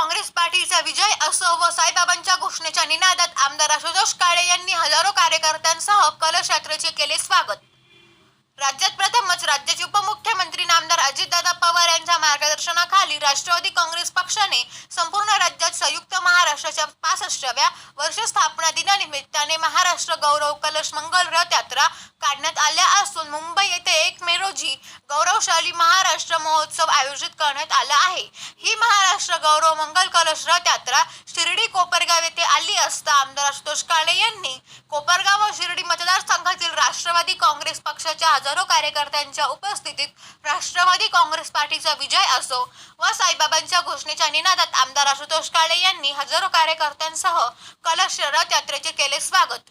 काँग्रेस पार्टीचा विजय असो व साईबाबांच्या घोषणेच्या निनादात आमदार आशुतोष काळे यांनी हजारो कार्यकर्त्यांसह कलश यात्रेचे केले स्वागत. राज्यात प्रथमच राज्याचे उपमुख्यमंत्री आमदार अजितदादा पवार यांच्या मार्गदर्शनाखाली राष्ट्रवादी काँग्रेस पक्षाने संपूर्ण राज्यात संयुक्त महाराष्ट्राच्या पासष्टव्या वर्ष स्थापना दिनानिमित्ताने महाराष्ट्र गौरव कलश मंगल रथ यात्रा काढण्यात आल्या असून मुंबई येथे एक मे रोजी गौरवशाली महाराष्ट्र महोत्सव आयोजित करण्यात आला आहे. ही महाराष्ट्र गौरव मंगल कलश रथ यात्रा शिर्डी कोपरगाव येथे आली असता आमदार आशुतोष काळे यांनी कोपरगाव व शिर्डी मतदारसंघातील राष्ट्रवादी काँग्रेस पक्षाच्या हजारो कार्यकर्त्यांच्या उपस्थितीत राष्ट्रवादी काँग्रेस पार्टीचा विजय असो व साईबाबांच्या घोषणेच्या निनादात आमदार आशुतोष काळे यांनी हजारो कार्यकर्त्यांसह कलश रथ यात्रेचे केले स्वागत.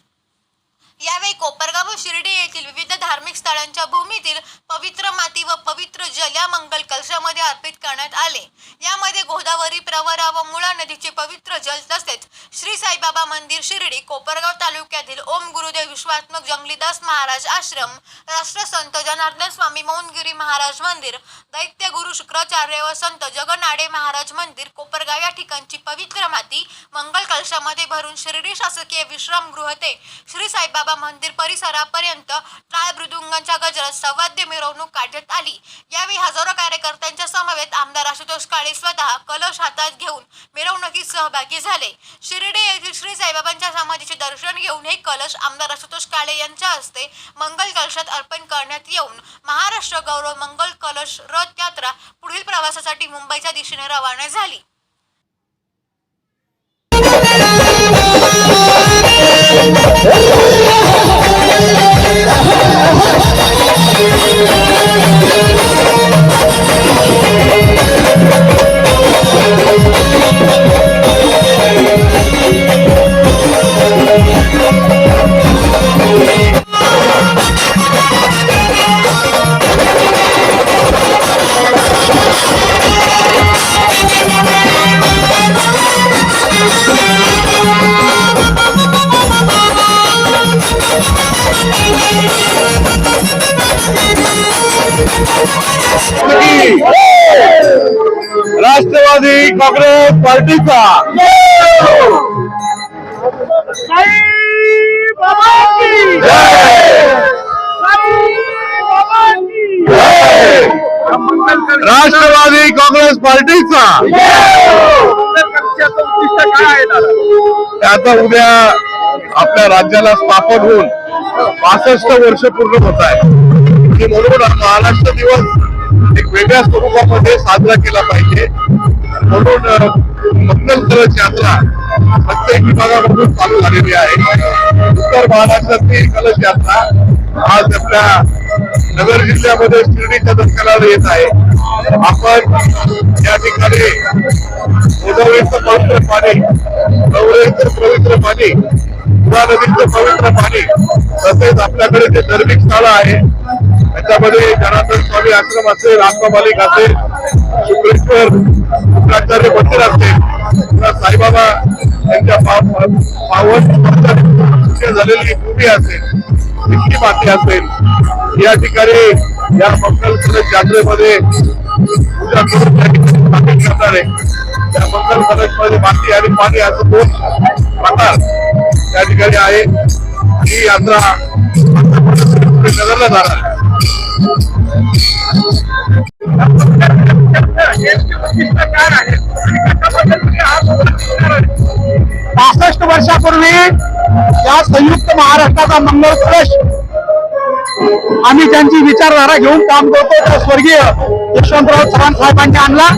यावेळी कोपरगाव व शिर्डी येथील विविध धार्मिक स्थळांच्या भूमीतील पवित्र माती व पवित्र जल या मंगल कलशामध्ये अर्पित करण्यात आले. यामध्ये गोदावरी प्रवरा व मुळा नदीचे पवित्र जल तसेच श्री साईबाबा मंदिर शिर्डी कोपरगाव तालुक्यातील ओम गुरुदेव विश्वात्मक जंगलीदास महाराज आश्रम राष्ट्रसंत जनार्दन स्वामी मौनगिरी महाराज मंदिर दैत्य गुरु शुक्राचार्य व संत जगनाडे महाराज मंदिर कोपरगाव या ठिकाणची पवित्र माती मंगल कलशामध्ये भरून शिर्डी शासकीय विश्रामगृह ते श्री साईबाबा मंदिर परिसरापर्यंत टाळ मृदुंगांच्या गजरात सवाद्य मिरवणूक काढण्यात आली. यावेळी हजारो कार्यकर्त्यांच्या समवेत आमदार आशुतोष काळे स्वतः कलश हातात घेऊन मिरवणुकीत सहभागी झाले. शिर्डी येथील श्री साईबाबांच्या समाधीचे दर्शन घेऊन हे कलश आमदार आशुतोष काळे यांच्या हस्ते मंगल कलशात अर्पण करण्यात येऊन महाराष्ट्र गौरव मंगल कलश रथ यात्रा पुढील प्रवासासाठी मुंबईच्या दिशेने रवाना झाली. राष्ट्रवादी काँग्रेस पार्टीचा. राष्ट्रवादी काँग्रेस पार्टीचा. आता उद्या आपल्या राज्याला स्थापन होऊन पासष्ट वर्ष पूर्ण होत आहे आणि म्हणून महाराष्ट्र दिवस एक वेगळ्या स्वरूपामध्ये साजरा केला पाहिजे. म्हणून अ, यात्रा प्रत्येक विभागामधून चालू झालेली आहे. उत्तर महाराष्ट्रातली कलश यात्रा. आज आपल्या नगर जिल्ह्यामध्ये शिर्डीच्या दर्शनाला येत आहे. आपण या ठिकाणी गोदावरीचं पवित्र पाणी गौरेचं पवित्र पाणी पुरा नदीचं पवित्र पाणी तसेच आपल्याकडे जे धार्मिक स्थळ आहे त्याच्यामध्ये जनार्दन स्वामी आश्रम असेल आत्मामालिक असेल शुक्रेश्वर शुक्राचार्य मंदिर असेल साईबाबा यांच्या पावन झालेली भूमी असेल इतकी माती असेल. या ठिकाणी या मंगल जात्रेमध्ये पूजा करून त्या ठिकाणी स्थापित करणार आहे. त्या मंगल कलशमध्ये माती आणि पाणी असं दोन प्रकार त्या ठिकाणी आहे. ही यात्रा नगरला जाणार आहे. पासष्ट वर्षापूर्वी या संयुक्त महाराष्ट्राचा मंगल कलश आम्ही ज्यांची विचारधारा घेऊन काम करतो. त्या स्वर्गीय यशवंतराव चव्हाण साहेबांनी आणला.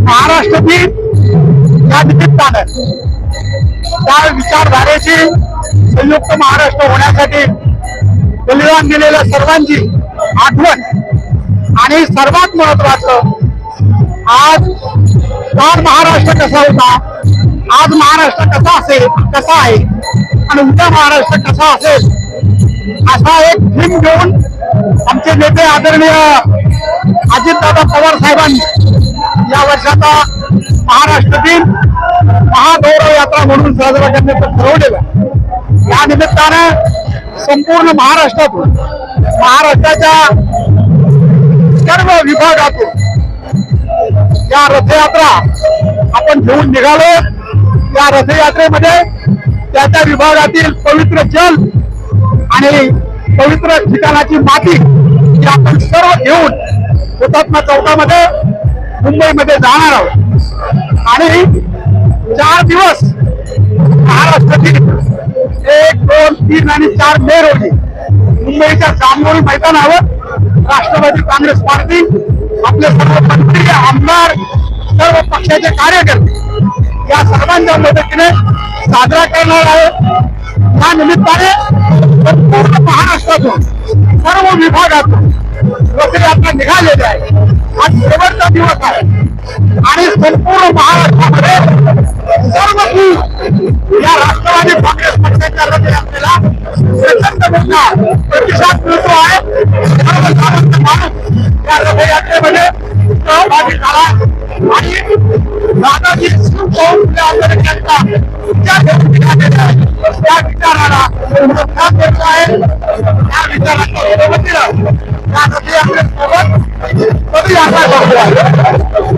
महाराष्ट्र दिन या निमित्तानं त्या विचारधारेची संयुक्त महाराष्ट्र होण्यासाठी बलिदान दिलेल्या सर्वांची आठवण. आणि सर्वात महत्वाचं आज काल महाराष्ट्र कसा होता? आज महाराष्ट्र कसा असेल? कसा आहे? आणि उद्या महाराष्ट्र कसा असेल? असा एक थीम घेऊन आमचे नेते आदरणीय अजितदादा पवार साहेबांनी या वर्षाचा महाराष्ट्र दिन महागौरव यात्रा म्हणून साजरा करण्याचं ठरवलेलं या निमित्तानं संपूर्ण महाराष्ट्रातून महाराष्ट्राच्या सर्व विभागातून या रथयात्रा आपण घेऊन निघालो या रथयात्रेमध्ये त्या त्या विभागातील पवित्र जल आणि पवित्र ठिकाणाची माती ही आपण सर्व घेऊन हुतात्मा चौकामध्ये मुंबईमध्ये जाणार आहोत. आणि चार दिवस महाराष्ट्रातील एक दोन तीन आणि चार मे रोजी. मुंबईच्या जांभोरी मैदानावर राष्ट्रवादी काँग्रेस पार्टी आपले सर्व मंत्री आमदार सर्व पक्षाचे कार्यकर्ते या सर्वांच्या मदतीने साजरा करणार आहे या निमित्ताने संपूर्ण महाराष्ट्रातून सर्व विभागातून रथयात्रा निघालेली आहे आज शेवटचा दिवस आहे. आणि संपूर्ण महाराष्ट्रामध्ये सर्व या राष्ट्रवादी काँग्रेस माणूस या रथयात्रेमध्ये सहभागी झाला आणि दादाजी फुले आंबेडकरांचा विचार घेऊन निघालेला आहे त्या विचाराला प्रोत्साहन देत आहे त्या विचाराच्या सोबतीनं या रथयात्रेसोबत कधी आता करतो आहे